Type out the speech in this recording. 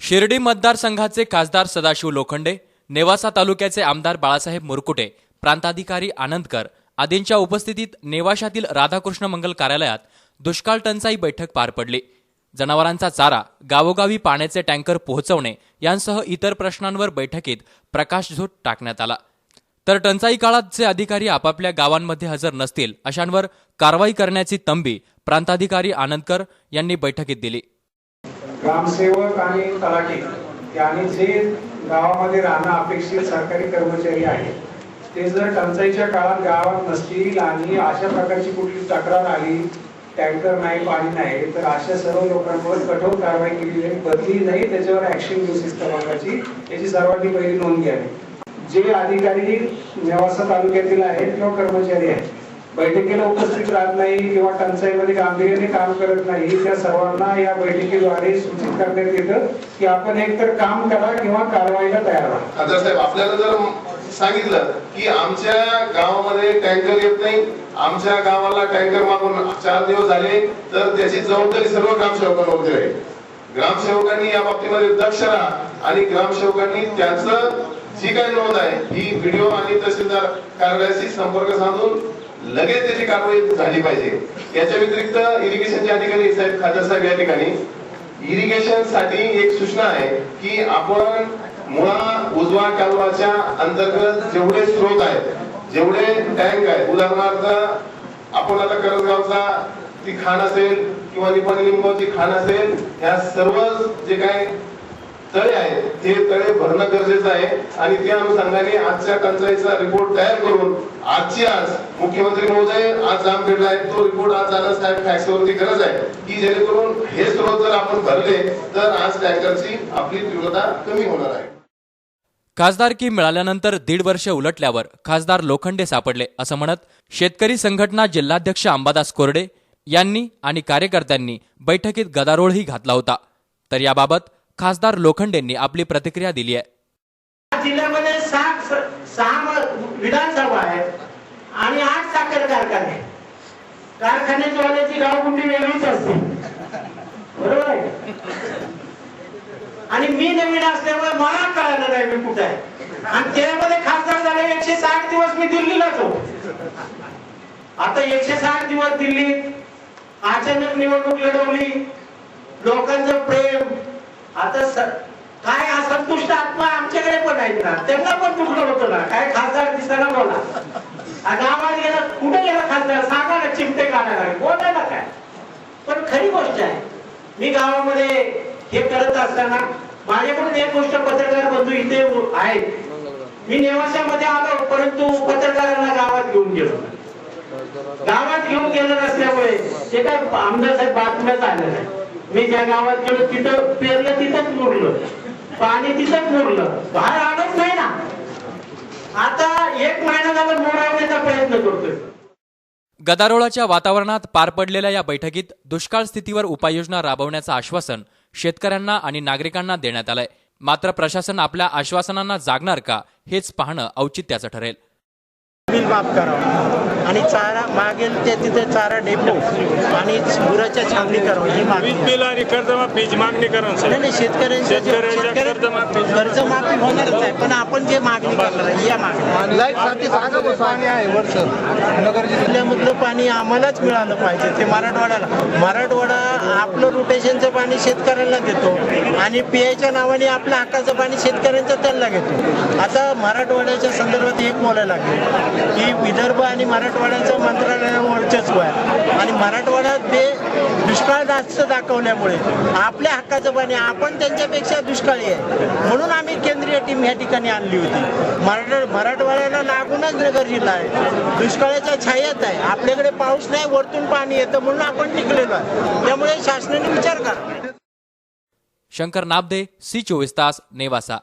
शिर्डी मतदारसंघाचे खासदार सदाशिव लोखंडे नेवासा तालुक्याचे आमदार बाळासाहेब मुरकुटे प्रांताधिकारी आनंदकर आदींच्या उपस्थितीत नेवाशातील राधाकृष्ण मंगल कार्यालयात दुष्काळ टंचाई बैठक पार पडली. जनावरांचा चारा गावोगावी पाण्याचे टँकर पोहोचवणे यांसह इतर प्रश्नांवर बैठकीत प्रकाशझोत टाकण्यात आला. तर टंचाई काळात जे अधिकारी आपापल्या गावांमध्ये हजर नसतील अशांवर कारवाई करण्याची तंबी प्रांताधिकारी आनंदकर यांनी बैठकीत दिली. ग्रामसेवक आणि तलाठी यांनी जे गावामध्ये राहणं अपेक्षित सरकारी कर्मचारी आहेत ते जर टंचाईच्या काळात गावात नसतील आणि अशा प्रकारची कुठली तक्रार आली टँकर नाही पाणी नाही तर अशा सर्व लोकांवर कठोर कारवाई केली जाईल. बदली नाही त्याच्यावर ऍक्शन घेऊ शिस्तभागाची याची सर्वांनी पहिली नोंद घ्यावी. जे अधिकारी नेवासा तालुक्यातील आहेत किंवा कर्मचारी आहेत बैठकीला उपस्थित राहत नाही किंवा टंचाईमध्ये गांभीर्याने काम करत नाही त्या सर्वांना या बैठकीद्वारे सूचित करण्यात येतं की आपण एकतर काम करा किंवा कारवाईला तयार राहा. खासदार साहेब आपल्याला जर सांगितलं की आमच्या गावामध्ये टँकर येत नाही आमच्या गावाला टँकर मागून चार दिवस झाले तर त्याची जबाबदारी सर्व ग्रामसेवकांवरती आहे ग्रामसेवकांनी या बाबतीमध्ये दक्ष राहा आणि ग्रामसेवकांनी त्यांचं जी काही नोंद आहे ही व्हिडिओ आणि तहसीलदार कार्यालयाशी संपर्क साधून लगेच त्याची कारवाई झाली पाहिजे. याच्या व्यतिरिक्त इरिगेशनच्या अधिकारी साहेब खासदार साहेब या ठिकाणी इरिगेशनसाठी एक सूचना आहे की आपण मुळा उजवा कालवाच्या अंतर्गत जेवढे स्रोत आहेत जेवढे टँक आहेत उदाहरणार्थ आपण आता करंजगावचा ती खाण असेल किंवा निपाणी लिंबावची खाण असेल ह्या सर्व जे काय तळे आहेत. ते तळे भरणं गरजेचं आहे आणि त्या अनुषंगाने आजच्या टंचाईचा रिपोर्ट तयार करून आजची आज मुख्यमंत्री महोदय आज जामखेडला आहे. तो रिपोर्ट आज जाणं साहेब फॅक्सवरती गरज आहे की जेणेकरून हे स्रोत जर आपण भरले तर आज टँकरची आपली तीव्रता कमी होणार आहे. खासदारकी मिळाल्यानंतर दीड वर्ष उलटल्यावर खासदार लोखंडे सापडले असं म्हणत शेतकरी संघटना जिल्हाध्यक्ष अंबादास कोरडे यांनी आणि कार्यकर्त्यांनी बैठकीत गदारोळही घातला होता. तर याबाबत खासदार लोखंडेंनी आपली प्रतिक्रिया दिली आहे. जिल्ह्यामध्ये सहा सहा विधानसभा आहेत आणि आठ साखर कारखाने. कारखान्याची वाल्याची गावकुंडी वेगळीच असते. बरोबर आहे? आणि मी नवीन असल्यामुळे मला कळालं नाही मी कुठे आहे. आणि त्यामध्ये खासदार झाले एकशे साठ दिवस मी दिल्लीलाच होतो. आता एकशे साठ दिवस दिल्लीत अचानक निवडणूक लढवली. लोकांचं प्रेम आता स- हा संतुष्ट आत्मा आमच्याकडे पण आहेत ना? त्यांना पण दुखलं होतं ना? काय खासदार दिसताना बोला. आ, गावात गेला कुठे गेला खासदार? सांगा ना चिमटे काढायला. बोलायला काय? पण खरी गोष्ट आहे मी गावामध्ये हे करत असताना माझ्याकडून एक गोष्ट पत्रकार बंधू इथे आहेत. मी नेवाशामध्ये आलो परंतु पत्रकारांना गावात घेऊन गेलो गावात घेऊन गेलं नसल्यामुळे ते काय आमदार साहेब बातम्याच आलेलं नाही. मी ज्या गावात गेलो तिथं पेरलं तिथंच मुरलं. पाणी तिथंच मुरलं. बाहेर आलंच नाही ना. आता एक महिना झाला मोरावण्याचा प्रयत्न करतोय. गदारोळाच्या वातावरणात पार पडलेल्या या बैठकीत दुष्काळ स्थितीवर उपाययोजना राबवण्याचं आश्वासन शेतकऱ्यांना आणि नागरिकांना देण्यात आलंय. मात्र प्रशासन आपल्या आश्वासनांना जागणार का हेच पाहणं औचित्याचं ठरेल. माफ करावं आणि चारा मागेल ते तिथे चारा डेपो. आणि गुराच्या छावणी करावं ही मागणी वीज आहे. बिल आणि कर्जमाफीची मागणी करा ना, नाही शेतकऱ्यांच्या कर्जमाफी. कर्जमाफी होणारच आहे पण आपण जे मागणी करणार आहे या मागणी. जिल्ह्यामधलं पाणी आम्हालाच मिळालं पाहिजे ते मराठवाड्याला. मराठवाडा आपलं रोटेशनचं पाणी शेतकऱ्यांना देतो आणि पियाच्या नावाने आपल्या हक्काचं पाणी शेतकऱ्यांचं त्यांना घेतो. आता मराठवाड्याच्या संदर्भात एक बोलायला लागेल. ही विदर्भ आणि मराठवाड्याचं मंत्रालयावर वर्चस्व आहे आणि मराठवाड्यात ते दुष्काळ जास्त दाखवल्यामुळे आपल्या हक्काचं पाणी आपण त्यांच्यापेक्षा दुष्काळी आहे. म्हणून आम्ही केंद्रीय टीम ह्या ठिकाणी आणली होती. मराठा मराठवाड्याला लागूनच नगर जिल्हा आहे. दुष्काळाच्या छायात आहे. आपल्याकडे पाऊस नाही वरतून पाणी येतं म्हणून आपण टिकलेलो आहे. त्यामुळे शासनाने विचार करा. शंकर नाबदे सी चोवीस तास नेवासा.